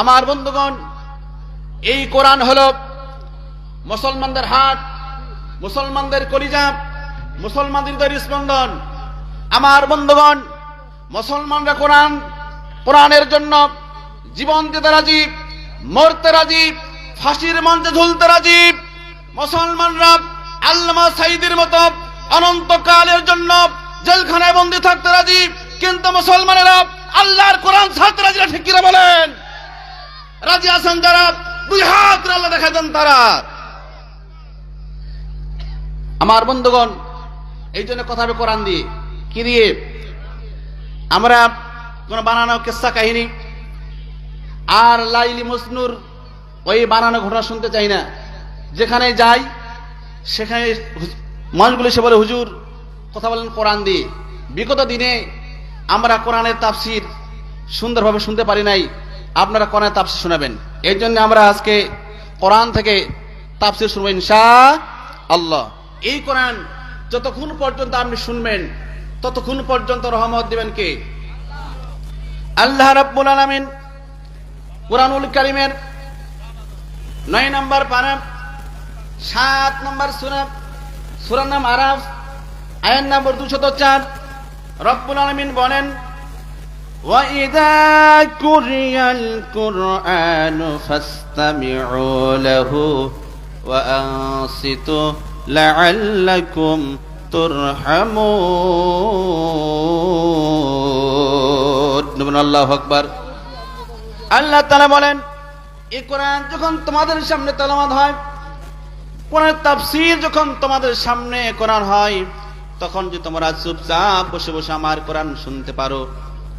আমার বন্ধুগণ এই কোরআন হল মুসলমানদের হাট মুসলমানদের কলিজা মুসলমানদের স্পন্দন। আমার বন্ধুগণ মুসলমানরা কোরআন কোরআনের জন্য জীবন দিতে রাজি মরতে রাজি ফাঁসির মঞ্চে ঝুলতে রাজি। মুসলমানরা আল্লামা সাইদের মতো অনন্তকালের জন্য জেলখানায় বন্দী থাকতে রাজি কিন্তু মুসলমানেরা আল্লাহর কোরআন ছাড়তে রাজি না, ঠিক কিনা বলেন? রাজি আছেন যারা? দুই হাত আল্লাহ দেখা দেন তারা। আমার বন্ধুগণ, এই জন্য কথা হবে কোরআন দিয়ে। কি দিয়ে? আমরা কোন বানানো কেসা কাহিনী আর লাইলি মজনুর ওই বানানো ঘটনা শুনতে চাই না। যেখানে যাই, সেখানে মানুষগুলো এসে বলে, হুজুর, কথা বলেন কোরআন দিয়ে। বিগত দিনে আমরা কোরআনের তাফসির সুন্দরভাবে শুনতে পারি নাই। আপনারা কোরআনের তাফসির শোনাবেন। এই জন্য আমরা আজকে কোরআন থেকে তাফসির শুনব ইনশা আল্লাহ। এই কোরআন যতক্ষণ পর্যন্ত আপনি শুনবেন, ততক্ষণ পর্যন্ত রহমত দিবেন কে? আল্লাহ রাব্বুল আলামিন কোরআনুল কারিমের নয় নম্বর পারা, সাত নম্বর সুরা, সুরার নাম আরাফ, আয়ার নম্বর দুশত চার। রব্বুল আলমিন বলেন وإذا قرئ القرآن فاستمعوا له وأنصتوا لعلكم ترحمون الله أكبر আল্লাহ তালা বলেন এই কোরআন যখন তোমাদের সামনে তেলামাত হয় কোরআন তাফসির যখন তোমাদের সামনে কোরআন হয় তখন যে তোমরা চুপচাপ বসে বসে আমার কোরআন শুনতে পারো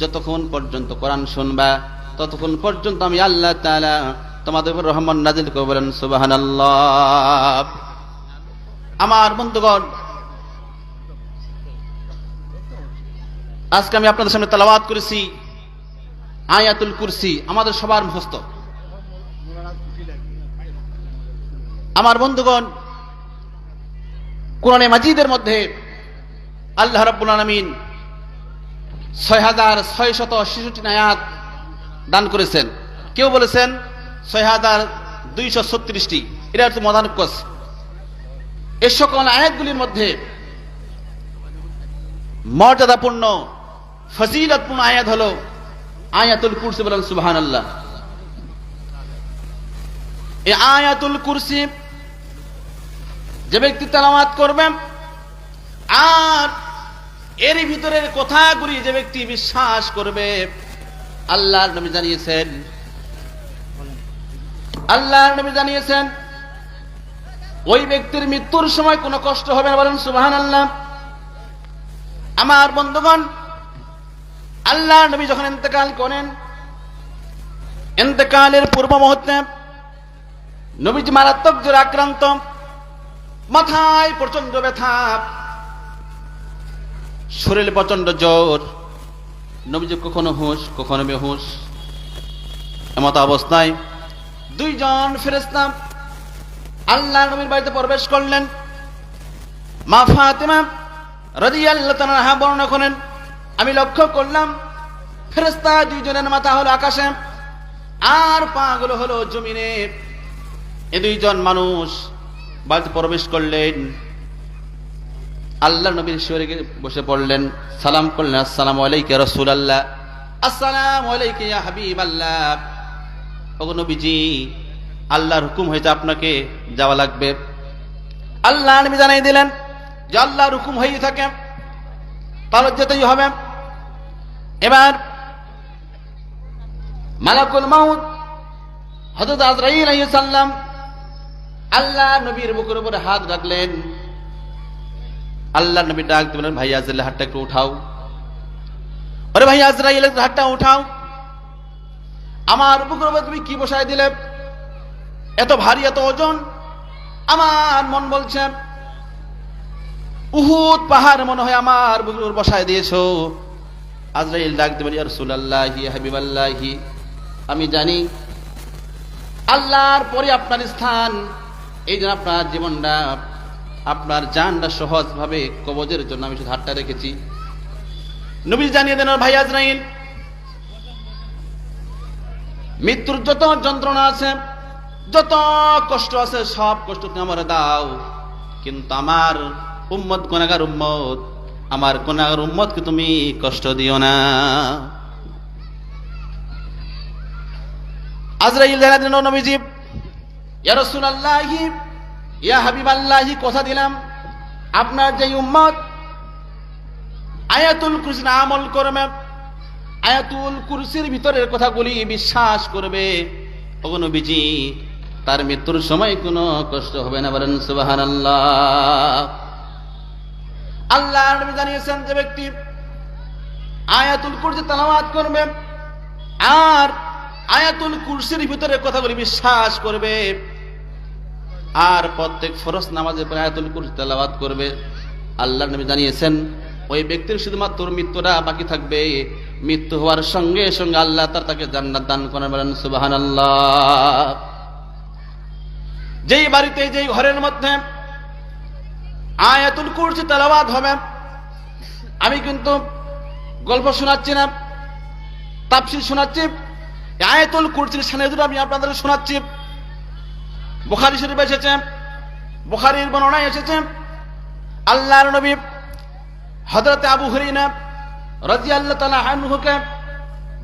যতক্ষণ পর্যন্ত কোরআন শুনবা, ততক্ষণ পর্যন্ত আমি আল্লাহ তাআলা তোমাদের উপর রহমান নাজিল করে বলেন, সুবহানাল্লাহ। আমার বন্ধুগণ, আজকে আমি আপনাদের সামনে তেলাওয়াত করেছি আয়াতুল কুরসি, আমাদের সবার মুখস্থ। আমার বন্ধুগণ, কোরআনে মাজিদের মধ্যে আল্লাহ রাব্বুল আলামিন ছয় হাজার ছয় শত ছেষট্টি আয়াত দান করেছেন। কেউ বলেছেন ছয় হাজার দুইশো ছত্রিশটি। এটা হচ্ছে মদানুকস এ সকল আয়াতগুলির মধ্যে মর্যাদাপূর্ণ, ফজিলতপূর্ণ আয়াত হলো আয়াতুল কুরসি বলেন সুবহান আল্লাহ এই আয়াতুল কুরসি যে ব্যক্তি তেলাওয়াত করবে আর এর ভিতরের কথাগুলি যে ব্যক্তি বিশ্বাস করবে, আল্লাহর নবী জানিয়েছেন। আল্লাহর নবী জানিয়েছেন, ওই ব্যক্তির মৃত্যুর সময় কোনো কষ্ট হবে না। বলেন সুবহান আল্লাহ আমার বন্ধুগণ আল্লাহ নবী যখন ইন্তেকাল করেন, ইন্তেকালের পূর্ব মুহূর্তে নবীজি মারাত্মক জ্বরে আক্রান্ত, মাথায় প্রচণ্ড ব্যথা শরীরে প্রচণ্ড জ্বর। নবীজি কখনো হুঁশ, কখনো বেহুশ। এমত অবস্থায় দুইজন ফেরেস্তাম আল্লাহ নবীর বাড়িতে প্রবেশ করলেন। মা ফাতেমা রাদিয়াল্লাহু তাআলা বর্ণনা করেন, আমি লক্ষ্য করলাম ফেরেস্তা দুইজনের মাথা হলো আকাশে, আর পাগুলো হলো জমিনে। এ দুইজন মানুষ বাড়িতে প্রবেশ করলেন। আল্লাহ নবীর শিবরে বসে পড়লেন, সালাম করলেন, আসসালামু আলাইকা আল্লাহ আসসালাম আলাইকা ইয়া হাবিবাল্লাহ। ওগো নবীজি, আল্লাহর হুকুম হয়েছে আপনাকে যাওয়া লাগবে। আল্লাহ নবী জানাই দিলেন যে আল্লাহর হুকুম হয়েই থাকে, তাহলে যেতেই হবে। এবার মালাকুল মাউত হযরত আজরাইল আলাইহিস সালাম আল্লাহ নবীর বুকের উপরে হাত রাখলেন। আল্লাহ নবী ডাক দিলেন ভাই আজরাইল হাতটা একটু উঠাও। আরে ভাই আজরাইল হাতটা উঠাও। আমার বুকের তুমি কি বসায় দিলে? এত ভারী, এত ওজন। আমার মন বলছে, উহুদ পাহাড় মনে হয় আমার বুকের বসায় দিয়েছ। আজরাইল ডাক দেবেন ইয়া রাসূলুল্লাহি হাবিবাল্লাহি, আমি জানি আল্লাহর পরে আপনার স্থান। এই জন্য আপনার জীবনটা আপনার জানটা সহজভাবে কবজের জন্য আমি শুধু হাতটা রেখেছি। নবী জানিয়ে দেন ভাই আজরাইল, মৃত্যুর যত যন্ত্রণা আছে, যত কষ্ট আছে, সব কষ্ট তুমি আমার দাও। কিন্তু আমার উম্মত কোনাগার উম্মত, আমার কোনাগার উম্মতকে তুমি কষ্ট দিও না। আজরাইল দেখা দিল নবীজি, ইয়া রাসূলুল্লাহি ইয়া হাবিব হাবিবাল্লাহি, কথা দিলাম। আপনার যে উম্মত, আয়াতুল কুরসি আমল করবে, আয়াতুল কুরসির ভিতরের কথাগুলি বিশ্বাস করবে। ওগো নবীজি, তার মৃত্যুর সময় কোনো কষ্ট হবে না, বলেন সুবহানাল্লাহ। আল্লাহ নবী জানিয়েছেন যে ব্যক্তি আয়াতুল কুরসি তেলাওয়াত করবে, আর আয়াতুল কুরসির ভিতরে কথাগুলি বিশ্বাস করবে। আর প্রত্যেক ফরস নামাজের পরে আয়াতুল কুরসি তেলাওয়াত করবে। আল্লাহ নবী জানিয়েছেন, ওই ব্যক্তির শুধুমাত্র মৃত্যুটা বাকি থাকবে। মৃত্যু হওয়ার সঙ্গে সঙ্গে আল্লাহ তার তাকে জান্নাত দান করেন বলেন, সুবহানাল্লাহ। যেই বাড়িতে, যেই ঘরের মধ্যে আয়াতুল কুরসি তেলাওয়াত হবে, আমি কিন্তু গল্প শোনাচ্ছি না, তাফসীর শোনাচ্ছি। আয়াতুল কুরসির দুটো আমি আপনাদের শোনাচ্ছি। বুখারী শরীফ এসেছে, বুখারীর বর্ণনায় এসেছে, আল্লাহর নবী হযরত আবু হুরায়রা রাদিয়াল্লাহু তাআলা আনহুকে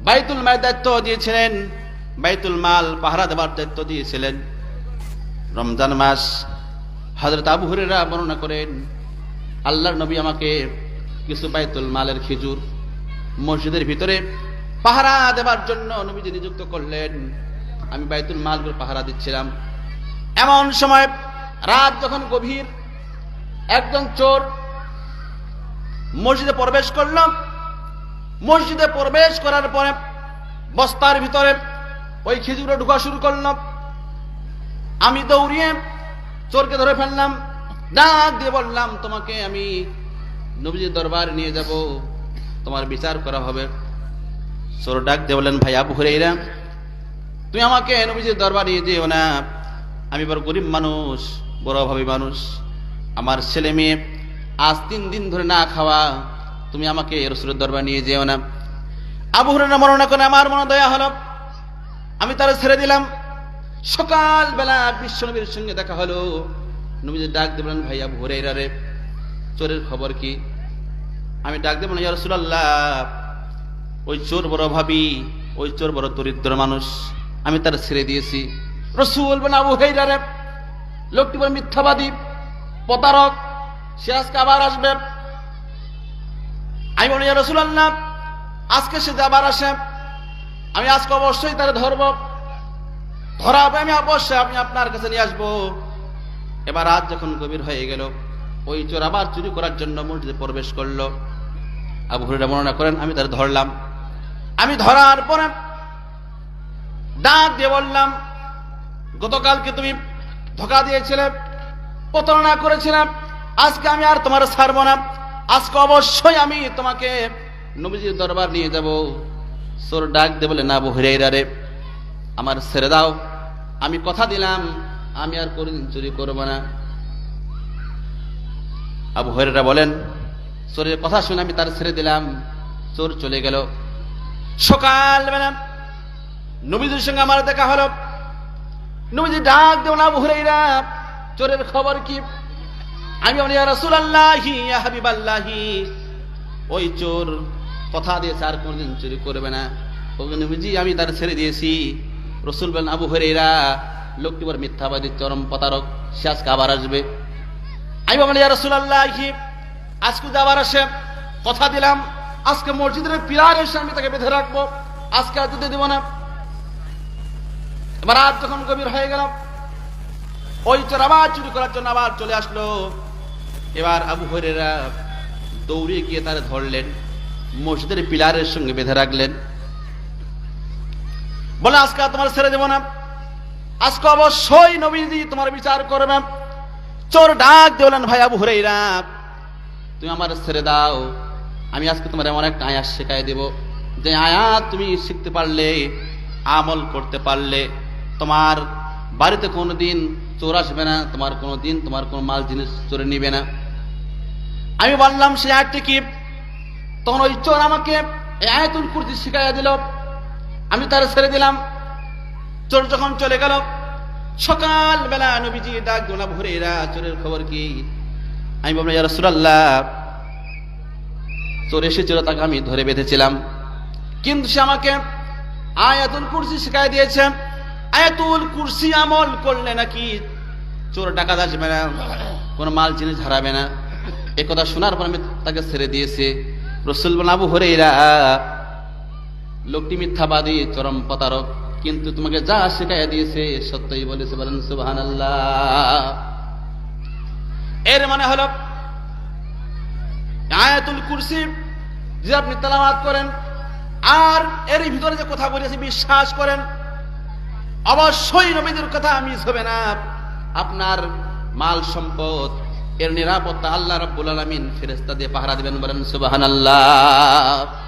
বাইতুল মাল দায়িত্ব দিয়েছিলেন, বাইতুল মাল পাহারা দেওয়ার দায়িত্ব দিয়েছিলেন। রমজান মাস, হযরত আবু হুরায়রা বর্ণনা করেন, আল্লাহর নবী আমাকে কিছু বাইতুল মালের খেজুর মসজিদের ভিতরে পাহারা দেওয়ার জন্য নবীজি নিযুক্ত করলেন। আমি বাইতুল মালগুলো পাহারা দিচ্ছিলাম। এমন সময় রাত যখন গভীর, একজন চোর মসজিদে প্রবেশ করলাম মসজিদে প্রবেশ করার পরে বস্তার ভিতরে ওই খেজুরে ঢুকা শুরু করলাম আমি দৌড়িয়ে চোরকে ধরে ফেললাম। ডাক দিয়ে বললাম, তোমাকে আমি নবীজির দরবার নিয়ে যাব। তোমার বিচার করা হবে। চোর ডাক দিয়ে বললেন, ভাই আবু হুরাইরা, তুমি আমাকে নবীজির দরবার নিয়ে যেও না। আমি বড় গরিব মানুষ, বড় অভাবী মানুষ। আমার ছেলে মেয়ে, আজ তিন দিন ধরে না খাওয়া। তুমি আমাকে রসুলের দরবার নিয়ে যেও না। আবু হুরাইরা মরণা করে আমার মনে দয়া হলো। আমি তারা ছেড়ে দিলাম। সকালবেলা বিশ্বনবীর সঙ্গে দেখা হলো। নবীজি ডাক দেবেন ভাই আবু হুরাইরা রে, চোরের খবর কি? আমি ডাক দেব না ইয়া রাসূলুল্লাহ, ওই চোর বড় ভাবি ওই চোর বড় দরিদ্র মানুষ। আমি তার ছেড়ে দিয়েছি। রসুল বলেন আবু হেইরা রে লোকটি বলে মিথ্যাবাদী, প্রতারক, সে আজকে আবার আসবে। আমি বলি রসুল আল্লাহ আজকে সে আবার আসে, আমি আজকে অবশ্যই তার ধরব। ধরা হবে আমি অবশ্যই, আমি আপনার কাছে নিয়ে আসব। এবার রাত যখন গভীর হয়ে গেল, ওই চোর আবার চুরি করার জন্য মসজিদে প্রবেশ করল। আবু হুরায়রা বর্ণনা করেন, আমি তার ধরলাম। আমি ধরার পরে ডাক দিয়ে বললাম গতকালকে তুমি ধোকা দিয়েছিলে, প্রতারণা করেছিলাম আজকে আমি আর তোমার ছাড়বো না। আজকে অবশ্যই আমি তোমাকে নবীজির দরবার নিয়ে যাব। সোর ডাক দে বলে, না আবু হুরায়রা রে, আমার ছেড়ে দাও। আমি কথা দিলাম, আমি আর কোনদিন চুরি করব না। আবু হরেরা বলেন, চোরের কথা শুনে আমি তার ছেড়ে দিলাম। চোর চলে গেল। সকালবেলা নবীদের সঙ্গে আমার দেখা হলো। নবীজি ডাক দেও না আবু চোরের খবর কি? আমি বলি রসুল আল্লাহি হাবিব আল্লাহি ওই চোর কথা দিয়েছে, আর কোনদিন চুরি করবে না। ওকে নবীজি, আমি তার ছেড়ে দিয়েছি। রসুল বলেন, আবু হুরাইরা, লোকটি বড় মিথ্যাবাদী, চরম প্রতারক, সে আজকে আবার আসবে। আমি বলি রসুল্লাহ আজকে যদি আবার আসে, কথা দিলাম, আজকে মসজিদের পিলার এসে আমি তাকে বেঁধে রাখব, আজকে আর যেতে দিব না। এবার রাত যখন গভীর হয়ে গেল ওই চোর আবার চুরি করার জন্য আবার চলে আসলো। এবার আবু হরেরা দৌড়ে গিয়ে তারা ধরলেন, মসজিদের পিলারের সঙ্গে বেঁধে রাখলেন। বলে, আজকে তোমার ছেড়ে দেবো না। আজকে অবশ্যই নবীজি তোমার বিচার করবে চোর ডাক দেবলেন ভাই আবু হুরাইরা তুমি আমার ছেড়ে দাও। আমি আজকে তোমার এমন একটা আয়াত শেখাই দেব। যে আয়াত তুমি শিখতে পারলে, আমল করতে পারলে তোমার বাড়িতে কোনো দিন চোর আসবে না, তোমার কোনো দিন তোমার কোনো মাল জিনিস চোরে নিবে না। আমি বললাম, সে আয়াতটি কি? তখন ওই চোর আমাকে আয়াতুল কুরসি শিখাইয়া দিল। আমি তার ছেড়ে দিলাম। চোর যখন চলে গেল সকাল বেলা নবীজি ডাক গোলা ভরে এরা চোরের খবর কি? আমি বললাম, ইয়া রাসূলুল্লাহ। চোর এসেছিল, তাকে আমি ধরে বেঁধেছিলাম। কিন্তু সে আমাকে আয়াতুল কুরসি শিখাই দিয়েছে। আয়াতুল কুরসি আমল করলে নাকি চোর ডাকাত আসবে না, কোনো মাল জিনিস হারাবে না। এ কথা শোনার পর আমি তাকে ছেড়ে দিয়েছে। রসুল আবু হরেইরা লোকটি মিথ্যাবাদী, চরম প্রতারক। কিন্তু তোমাকে যা শেখাইয়া দিয়েছে, সত্যই বলেছে। বলেন সুবাহান এর মানে হলো, আয়াতুল কুরসি যে আপনি তেলাওয়াত করেন, আর এর ভিতরে যে কথা বলেছি, বিশ্বাস করেন অবশ্যই নবীদের কথা মিস হবে না। আপনার মাল সম্পদ, এর নিরাপত্তা আল্লাহ রাব্বুল আলামিন ফেরেশতা দিয়ে পাহারা দিবেন বলেন, সুবহানাল্লাহ।